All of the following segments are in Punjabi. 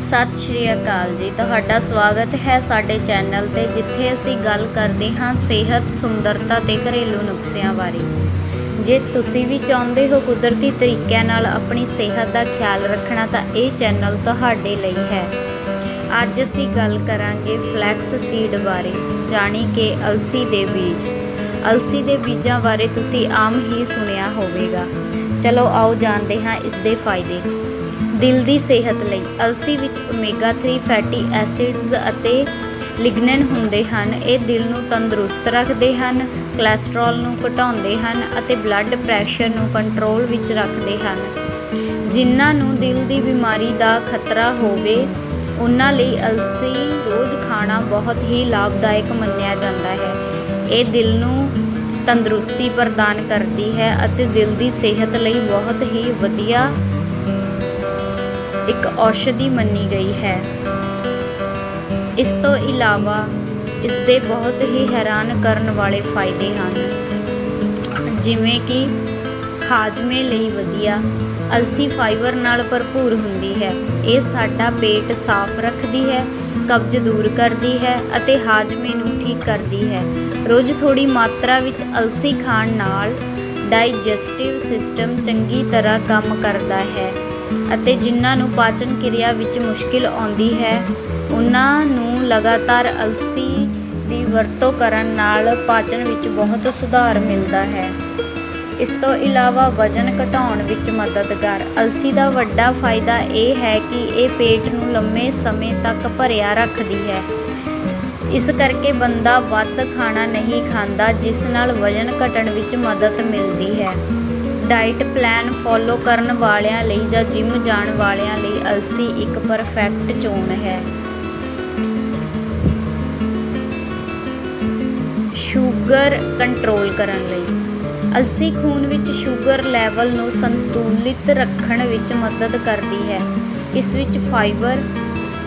ਸਤਿ ਸ਼੍ਰੀ ਅਕਾਲ ਜੀ। ਤੁਹਾਡਾ ਸਵਾਗਤ ਹੈ ਸਾਡੇ ਚੈਨਲ ਤੇ, ਜਿੱਥੇ ਅਸੀਂ ਗੱਲ ਕਰਦੇ ਹਾਂ ਸਿਹਤ, ਸੁੰਦਰਤਾ ਤੇ ਘਰੇਲੂ ਨੁਸਖਿਆਂ ਬਾਰੇ। ਜੇ ਤੁਸੀਂ ਵੀ ਚਾਹੁੰਦੇ ਹੋ ਕੁਦਰਤੀ ਤਰੀਕਿਆਂ ਨਾਲ ਆਪਣੀ ਸਿਹਤ ਦਾ ਖਿਆਲ ਰੱਖਣਾ, ਤਾਂ ਇਹ ਚੈਨਲ ਤੁਹਾਡੇ ਲਈ ਹੈ। ਅੱਜ ਅਸੀਂ ਗੱਲ ਕਰਾਂਗੇ ਫਲੈਕਸ ਸੀਡ ਬਾਰੇ, ਜਾਣੀ ਕਿ ਅਲਸੀ ਦੇ ਬੀਜ। ਅਲਸੀ ਦੇ ਬੀਜਾਂ ਬਾਰੇ ਤੁਸੀਂ ਆਮ ਹੀ ਸੁਣਿਆ ਹੋਵੇਗਾ। ਚਲੋ ਆਓ ਜਾਣਦੇ ਹਾਂ ਇਸ ਦੇ ਫਾਇਦੇ। ਦਿਲ ਦੀ ਸਿਹਤ ਲਈ। ਅਲਸੀ ਵਿੱਚ ਓਮੇਗਾ 3 ਫੈਟੀ ਐਸਿਡਸ ਅਤੇ ਲਿਗਨਨ ਹੁੰਦੇ ਹਨ। ਇਹ ਦਿਲ ਨੂੰ ਤੰਦਰੁਸਤ ਰੱਖਦੇ ਹਨ ਕੋਲੇਸਟ੍ਰੋਲ ਨੂੰ ਘਟਾਉਂਦੇ ਹਨ ਅਤੇ ਬਲੱਡ ਪ੍ਰੈਸ਼ਰ ਨੂੰ ਕੰਟਰੋਲ ਵਿੱਚ ਰੱਖਦੇ ਹਨ। ਜਿਨ੍ਹਾਂ ਨੂੰ ਦਿਲ ਦੀ ਬਿਮਾਰੀ ਦਾ ਖਤਰਾ ਹੋਵੇ, ਉਹਨਾਂ ਲਈ ਅਲਸੀ ਰੋਜ਼ ਖਾਣਾ ਬਹੁਤ ਹੀ ਲਾਭਦਾਇਕ ਮੰਨਿਆ ਜਾਂਦਾ ਹੈ। ਇਹ ਦਿਲ ਨੂੰ ਤੰਦਰੁਸਤੀ ਪ੍ਰਦਾਨ ਕਰਦੀ ਹੈ ਅਤੇ ਦਿਲ ਦੀ ਸਿਹਤ ਲਈ ਬਹੁਤ ਹੀ ਵਧੀਆ ਇੱਕ ਔਸ਼ਧੀ ਮੰਨੀ ਗਈ ਹੈ। ਇਸ ਤੋਂ ਇਲਾਵਾ ਇਸ ਦੇ ਬਹੁਤ ਹੀ ਹੈਰਾਨ ਕਰਨ ਵਾਲੇ ਫਾਇਦੇ ਹਨ। ਜਿਵੇਂ ਕਿ ਹਾਜ਼ਮੇ ਲਈ ਵਧੀਆ, ਅਲਸੀ ਫਾਈਬਰ ਨਾਲ ਭਰਪੂਰ ਹੁੰਦੀ ਹੈ। ਇਹ ਸਾਡਾ ਪੇਟ ਸਾਫ਼ ਰੱਖਦੀ ਹੈ, ਕਬਜ਼ ਦੂਰ ਕਰਦੀ ਹੈ ਅਤੇ ਹਾਜ਼ਮੇ ਨੂੰ ਠੀਕ ਕਰਦੀ ਹੈ। ਰੋਜ਼ ਥੋੜੀ ਮਾਤਰਾ ਵਿੱਚ ਅਲਸੀ ਖਾਣ ਨਾਲ ਡਾਈਜੈਸਟਿਵ ਸਿਸਟਮ ਚੰਗੀ ਤਰ੍ਹਾਂ ਕੰਮ ਕਰਦਾ ਹੈ। ਅਤੇ ਜਿਨ੍ਹਾਂ ਨੂੰ ਪਾਚਨ ਕਿਰਿਆ ਵਿੱਚ ਮੁਸ਼ਕਿਲ ਆਉਂਦੀ ਹੈ, ਉਹਨਾਂ ਨੂੰ ਲਗਾਤਾਰ ਅਲਸੀ ਦੀ ਵਰਤੋਂ ਕਰਨ ਨਾਲ ਪਾਚਨ ਵਿੱਚ ਬਹੁਤ ਸੁਧਾਰ ਮਿਲਦਾ ਹੈ। ਇਸ ਤੋਂ ਇਲਾਵਾ ਵਜ਼ਨ ਘਟਾਉਣ ਵਿੱਚ ਮਦਦਗਾਰ। ਅਲਸੀ ਦਾ ਵੱਡਾ ਫਾਇਦਾ ਇਹ ਹੈ ਕਿ ਇਹ ਪੇਟ ਨੂੰ ਲੰਮੇ ਸਮੇਂ ਤੱਕ ਭਰਿਆ ਰੱਖਦੀ ਹੈ। ਇਸ ਕਰਕੇ ਬੰਦਾ ਵੱਧ ਖਾਣਾ ਨਹੀਂ ਖਾਂਦਾ, ਜਿਸ ਨਾਲ ਵਜ਼ਨ ਘਟਣ ਵਿੱਚ ਮਦਦ ਮਿਲਦੀ ਹੈ। ਡਾਈਟ ਪਲਾਨ ਫੋਲੋ ਕਰਨ ਵਾਲਿਆਂ ਲਈ ਜਾਂ ਜਿਮ ਜਾਣ ਵਾਲਿਆਂ ਲਈ ਅਲਸੀ ਇੱਕ ਪਰਫੈਕਟ ਚੋਣ ਹੈ। ਸ਼ੂਗਰ ਕੰਟਰੋਲ ਕਰਨ ਲਈ। ਅਲਸੀ ਖੂਨ ਵਿੱਚ ਸ਼ੂਗਰ ਲੈਵਲ ਨੂੰ ਸੰਤੁਲਿਤ ਰੱਖਣ ਵਿੱਚ ਮਦਦ ਕਰਦੀ ਹੈ। ਇਸ ਵਿੱਚ ਫਾਈਬਰ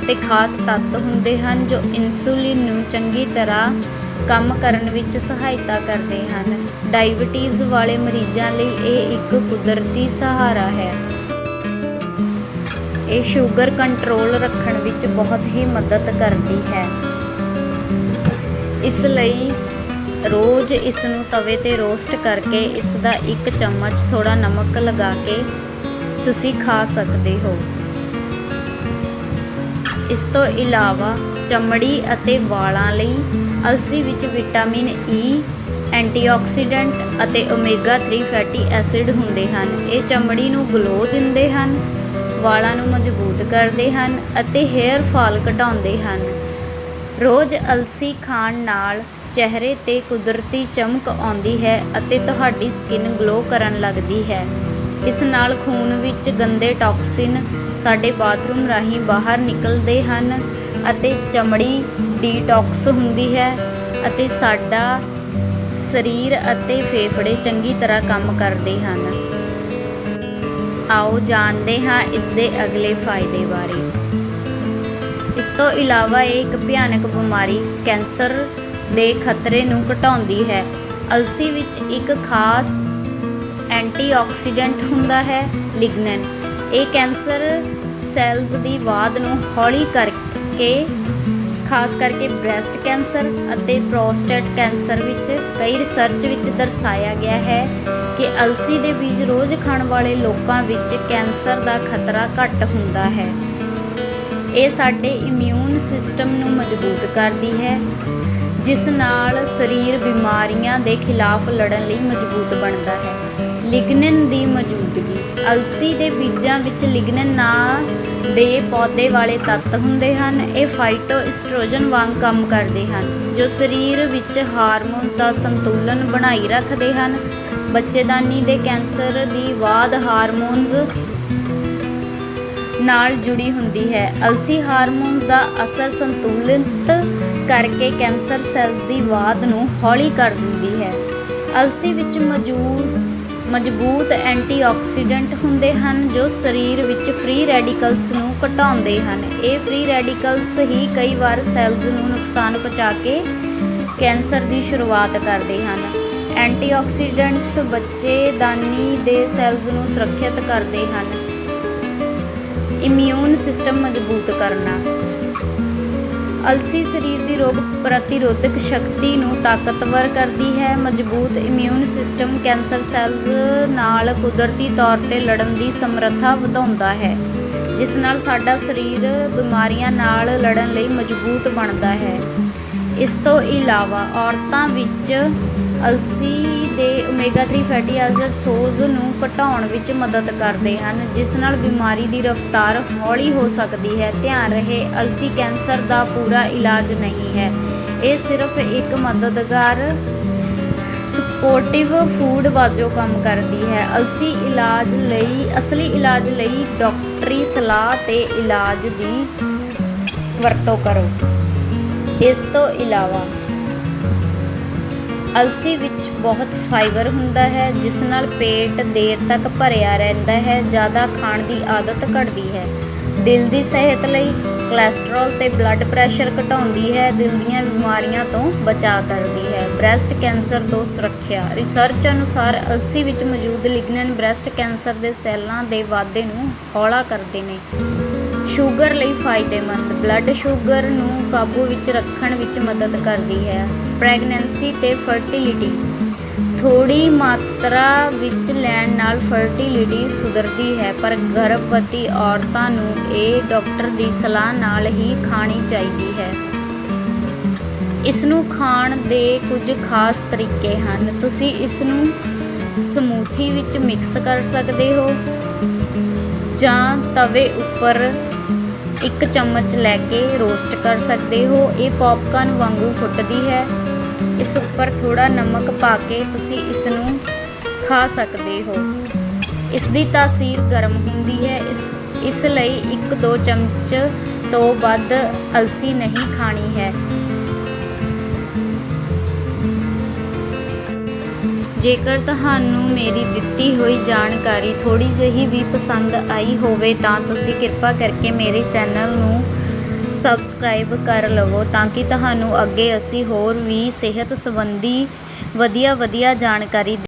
ਤੇ ਖਾਸ ਤੱਤ ਹੁੰਦੇ ਹਨ ਜੋ ਇਨਸੂਲਿਨ ਨੂੰ ਚੰਗੀ ਤਰ੍ਹਾਂ ਕੰਮ ਕਰਨ ਵਿੱਚ ਸਹਾਇਤਾ ਕਰਦੇ ਹਨ। ਡਾਇਬੀਟੀਜ਼ ਵਾਲੇ ਮਰੀਜ਼ਾਂ ਲਈ ਇਹ ਇੱਕ ਕੁਦਰਤੀ ਸਹਾਰਾ ਹੈ। ਇਹ ਸ਼ੂਗਰ ਕੰਟਰੋਲ ਰੱਖਣ ਵਿੱਚ ਬਹੁਤ ਹੀ ਮਦਦ ਕਰਦੀ ਹੈ। ਇਸ ਲਈ ਰੋਜ਼ ਇਸ ਨੂੰ ਤਵੇ ਤੇ ਰੋਸਟ ਕਰਕੇ ਇਸ ਦਾ ਇੱਕ ਚਮਚ ਥੋੜਾ ਨਮਕ ਲਗਾ ਕੇ ਤੁਸੀਂ ਖਾ ਸਕਦੇ ਹੋ। ਇਸ ਤੋਂ ਇਲਾਵਾ ਚਮੜੀ ਅਤੇ ਵਾਲਾਂ ਲਈ ਅਲਸੀ ਵਿੱਚ ਵਿਟਾਮਿਨ ਈ ਐਂਟੀਆਕਸੀਡੈਂਟ ਅਤੇ ਓਮੇਗਾ 3 ਫੈਟੀ ਐਸਿਡ ਹੁੰਦੇ ਹਨ। ਇਹ ਚਮੜੀ ਨੂੰ ਗਲੋ ਦਿੰਦੇ ਹਨ, ਵਾਲਾਂ ਨੂੰ ਮਜ਼ਬੂਤ ਕਰਦੇ ਹਨ ਅਤੇ ਹੇਅਰ ਫਾਲ ਘਟਾਉਂਦੇ ਹਨ। ਰੋਜ਼ ਅਲਸੀ ਖਾਣ ਨਾਲ ਚਿਹਰੇ ਤੇ ਕੁਦਰਤੀ ਚਮਕ ਆਉਂਦੀ ਹੈ ਅਤੇ ਤੁਹਾਡੀ ਸਕਿਨ ਗਲੋ ਕਰਨ ਲੱਗਦੀ ਹੈ। ਇਸ ਨਾਲ ਖੂਨ ਵਿੱਚ ਗੰਦੇ ਟਾਕਸਿਨ ਸਾਡੇ ਬਾਥਰੂਮ ਰਾਹੀਂ ਬਾਹਰ ਨਿਕਲਦੇ ਹਨ ਅਤੇ ਚਮੜੀ ਡੀਟੌਕਸ ਹੁੰਦੀ ਹੈ ਅਤੇ ਸਾਡਾ ਸਰੀਰ ਅਤੇ ਫੇਫੜੇ ਚੰਗੀ ਤਰ੍ਹਾਂ ਕੰਮ ਕਰਦੇ ਹਨ। ਆਓ ਜਾਣਦੇ ਹਾਂ ਇਸ ਦੇ ਅਗਲੇ ਫਾਇਦੇ ਬਾਰੇ। ਇਸ ਤੋਂ ਇਲਾਵਾ ਇਹ ਇੱਕ ਭਿਆਨਕ ਬਿਮਾਰੀ ਕੈਂਸਰ ਦੇ ਖਤਰੇ ਨੂੰ ਘਟਾਉਂਦੀ ਹੈ। ਅਲਸੀ ਵਿੱਚ ਇੱਕ ਖਾਸ ਐਂਟੀਆਕਸੀਡੈਂਟ ਹੁੰਦਾ ਹੈ ਲਿਗਨਨ ਇਹ ਕੈਂਸਰ ਸੈਲਜ਼ ਦੀ ਵਾਧ ਨੂੰ ਹੌਲੀ ਕਰਕੇ, ਖਾਸ ਕਰਕੇ ਬ੍ਰੈਸਟ ਕੈਂਸਰ ਅਤੇ ਪ੍ਰੋਸਟੇਟ ਕੈਂਸਰ ਵਿੱਚ ਕਈ ਰਿਸਰਚ ਵਿੱਚ ਦਰਸਾਇਆ ਗਿਆ ਹੈ ਕਿ ਅਲਸੀ ਦੇ ਬੀਜ ਰੋਜ਼ ਖਾਣ ਵਾਲੇ ਲੋਕਾਂ ਵਿੱਚ ਕੈਂਸਰ ਦਾ ਖਤਰਾ ਘੱਟ ਹੁੰਦਾ ਹੈ। ਇਹ ਸਾਡੇ ਇਮਿਊਨ ਸਿਸਟਮ ਨੂੰ ਮਜ਼ਬੂਤ ਕਰਦੀ ਹੈ, ਜਿਸ ਨਾਲ ਸਰੀਰ ਬਿਮਾਰੀਆਂ ਦੇ ਖਿਲਾਫ ਲੜਨ ਲਈ ਮਜ਼ਬੂਤ ਬਣਦਾ ਹੈ। ਲਿਗਨਨ ਦੀ ਮੌਜੂਦਗੀ। ਅਲਸੀ ਦੇ ਬੀਜਾਂ ਵਿੱਚ ਲਿਗਨਨ ਨਾਂ ਦੇ ਪੌਦੇ ਵਾਲੇ ਤੱਤ ਹੁੰਦੇ ਹਨ। ਇਹ ਫਾਈਟੋਇਸਟ੍ਰੋਜਨ ਵਾਂਗ ਕੰਮ ਕਰਦੇ ਹਨ, ਜੋ ਸਰੀਰ ਵਿੱਚ ਹਾਰਮੋਨਸ ਦਾ ਸੰਤੁਲਨ ਬਣਾਈ ਰੱਖਦੇ ਹਨ। ਬੱਚੇਦਾਨੀ ਦੇ ਕੈਂਸਰ ਦੀ ਵਾਧ ਹਾਰਮੋਨਸ ਨਾਲ ਜੁੜੀ ਹੁੰਦੀ ਹੈ। ਅਲਸੀ ਹਾਰਮੋਨਸ ਦਾ ਅਸਰ ਸੰਤੁਲਿਤ ਕਰਕੇ ਕੈਂਸਰ ਸੈਲਜ਼ ਦੀ ਵਾਧ ਨੂੰ ਹੌਲੀ ਕਰ ਦਿੰਦੀ ਹੈ। ਅਲਸੀ ਵਿੱਚ ਮੌਜੂਦ ਮਜ਼ਬੂਤ ਐਂਟੀਆਕਸੀਡੈਂਟ ਹੁੰਦੇ ਹਨ ਜੋ ਸਰੀਰ ਵਿੱਚ ਫ੍ਰੀ ਰੈਡੀਕਲਸ ਨੂੰ ਘਟਾਉਂਦੇ ਹਨ। ਇਹ ਫ੍ਰੀ ਰੈਡੀਕਲਸ ਹੀ ਕਈ ਵਾਰ ਸੈਲਜ਼ ਨੂੰ ਨੁਕਸਾਨ ਪਹੁੰਚਾ ਕੇ ਕੈਂਸਰ ਦੀ ਸ਼ੁਰੂਆਤ ਕਰਦੇ ਹਨ। ਐਂਟੀਆਕਸੀਡੈਂਟਸ ਬੱਚੇ, ਦਾਨੀ ਦੇ ਸੈਲਜ਼ ਨੂੰ ਸੁਰੱਖਿਅਤ ਕਰਦੇ ਹਨ। ਇਮਿਊਨ ਸਿਸਟਮ ਮਜ਼ਬੂਤ ਕਰਨਾ। ਅਲਸੀ ਸਰੀਰ ਦੀ ਰੋਗ ਪ੍ਰਤੀਰੋਧਕ ਸ਼ਕਤੀ ਨੂੰ ਤਾਕਤਵਰ ਕਰਦੀ ਹੈ। ਮਜ਼ਬੂਤ ਇਮਿਊਨ ਸਿਸਟਮ ਕੈਂਸਰ ਸੈਲਜ਼ ਨਾਲ ਕੁਦਰਤੀ ਤੌਰ ਤੇ ਲੜਨ ਦੀ ਸਮਰੱਥਾ ਵਧਾਉਂਦਾ ਹੈ, ਜਿਸ ਨਾਲ ਸਾਡਾ ਸਰੀਰ ਬਿਮਾਰੀਆਂ ਨਾਲ ਲੜਨ ਲਈ ਮਜ਼ਬੂਤ ਬਣਦਾ ਹੈ। ਇਸ ਤੋਂ ਇਲਾਵਾ ਔਰਤਾਂ ਵਿੱਚ ਅਲਸੀ ਦੇ ਓਮੇਗਾ 3 ਫੈਟੀ ਐਸਿਡ ਸੋਜ਼ ਨੂੰ ਘਟਾਉਣ ਵਿੱਚ ਮਦਦ ਕਰਦੇ ਹਨ, ਜਿਸ ਨਾਲ ਬਿਮਾਰੀ ਦੀ ਰਫ਼ਤਾਰ ਹੌਲੀ ਹੋ ਸਕਦੀ ਹੈ। ਧਿਆਨ ਰਹੇ, ਅਲਸੀ ਕੈਂਸਰ ਦਾ ਪੂਰਾ ਇਲਾਜ ਨਹੀਂ ਹੈ। ਇਹ ਸਿਰਫ ਇੱਕ ਮਦਦਗਾਰ ਸਪੋਰਟਿਵ ਫੂਡ ਵਜੋਂ ਕੰਮ ਕਰਦੀ ਹੈ। ਅਲਸੀ ਇਲਾਜ ਲਈ, ਅਸਲੀ ਇਲਾਜ ਲਈ ਡਾਕਟਰੀ ਸਲਾਹ ਤੇ ਇਲਾਜ ਦੀ ਵਰਤੋਂ ਕਰੋ। ਇਸ ਤੋਂ ਇਲਾਵਾ ਅਲਸੀ ਵਿੱਚ ਬਹੁਤ ਫਾਈਬਰ ਹੁੰਦਾ ਹੈ, ਜਿਸ ਨਾਲ ਪੇਟ ਦੇਰ ਤੱਕ ਭਰਿਆ ਰਹਿੰਦਾ ਹੈ, ਜ਼ਿਆਦਾ ਖਾਣ ਦੀ ਆਦਤ ਘਟਦੀ ਹੈ। ਦਿਲ ਦੀ ਸਿਹਤ ਲਈ ਕੋਲੇਸਟ੍ਰੋਲ ਤੇ ਬਲੱਡ ਪ੍ਰੈਸ਼ਰ ਘਟਾਉਂਦੀ ਹੈ, ਦਿਲ ਦੀਆਂ ਬਿਮਾਰੀਆਂ ਤੋਂ ਬਚਾਅ ਕਰਦੀ ਹੈ। ਬ੍ਰੈਸਟ ਕੈਂਸਰ ਤੋਂ ਸੁਰੱਖਿਆ। ਰਿਸਰਚ ਅਨੁਸਾਰ ਅਲਸੀ ਵਿੱਚ ਮੌਜੂਦ ਲਿਗਨਨ ਬ੍ਰੈਸਟ ਕੈਂਸਰ ਦੇ ਸੈੱਲਾਂ ਦੇ ਵਾਧੇ ਨੂੰ ਹੌਲਾ ਕਰਦੇ ਨੇ। ਸ਼ੂਗਰ ਲਈ ਫਾਇਦੇਮੰਦ। ਬਲੱਡ ਸ਼ੂਗਰ ਨੂੰ ਕਾਬੂ ਵਿੱਚ ਰੱਖਣ ਵਿੱਚ ਮਦਦ ਕਰਦੀ ਹੈ। ਪ੍ਰੈਗਨੈਂਸੀ ਤੇ ਫਰਟੀਲਿਟੀ। ਥੋੜੀ ਮਾਤਰਾ ਵਿੱਚ ਲੈਣ ਨਾਲ ਫਰਟੀਲਿਟੀ ਸੁਧਰਦੀ ਹੈ, ਪਰ ਗਰਭਵਤੀ ਔਰਤਾਂ ਨੂੰ ਇਹ ਡਾਕਟਰ ਦੀ ਸਲਾਹ ਨਾਲ ਹੀ ਖਾਣੀ ਚਾਹੀਦੀ ਹੈ। ਇਸ ਨੂੰ ਖਾਣ ਦੇ ਕੁਝ ਖਾਸ ਤਰੀਕੇ ਹਨ। ਤੁਸੀਂ ਇਸ ਨੂੰ ਸਮੂਥੀ ਵਿੱਚ ਮਿਕਸ ਕਰ ਸਕਦੇ ਹੋ ਜਾਂ ਤਵੇ ਉੱਪਰ ਇੱਕ ਚਮਚ ਲੈ ਕੇ ਰੋਸਟ ਕਰ ਸਕਦੇ ਹੋ। ਇਹ ਪੌਪਕਾਰਨ ਵਾਂਗੂ ਫੁੱਟਦੀ ਹੈ। ਇਸ ਉੱਪਰ ਥੋੜਾ ਨਮਕ ਪਾ ਕੇ ਤੁਸੀਂ ਇਸ ਨੂੰ ਖਾ ਸਕਦੇ ਹੋ। ਇਸ ਦੀ ਤਾਸੀਰ ਗਰਮ ਹੁੰਦੀ ਹੈ। ਇਸ ਇਸ ਲਈ 1-2 ਚਮਚ ਤੋਂ ਵੱਧ ਅਲਸੀ ਨਹੀਂ ਖਾਣੀ ਹੈ। ਜੇਕਰ ਤੁਹਾਨੂੰ ਮੇਰੀ ਦਿੱਤੀ ਹੋਈ ਜਾਣਕਾਰੀ ਥੋੜੀ ਜਿਹੀ ਵੀ ਪਸੰਦ ਆਈ ਹੋਵੇ ਤਾਂ ਤੁਸੀਂ ਕਿਰਪਾ ਕਰਕੇ ਮੇਰੇ ਚੈਨਲ ਨੂੰ ਸਬਸਕ੍ਰਾਈਬ ਕਰ ਲਵੋ ਤਾਂ ਕਿ ਤੁਹਾਨੂੰ ਅੱਗੇ ਅਸੀਂ ਹੋਰ ਵੀ ਸਿਹਤ ਸੰਬੰਧੀ ਵਧੀਆ ਵਧੀਆ ਜਾਣਕਾਰੀ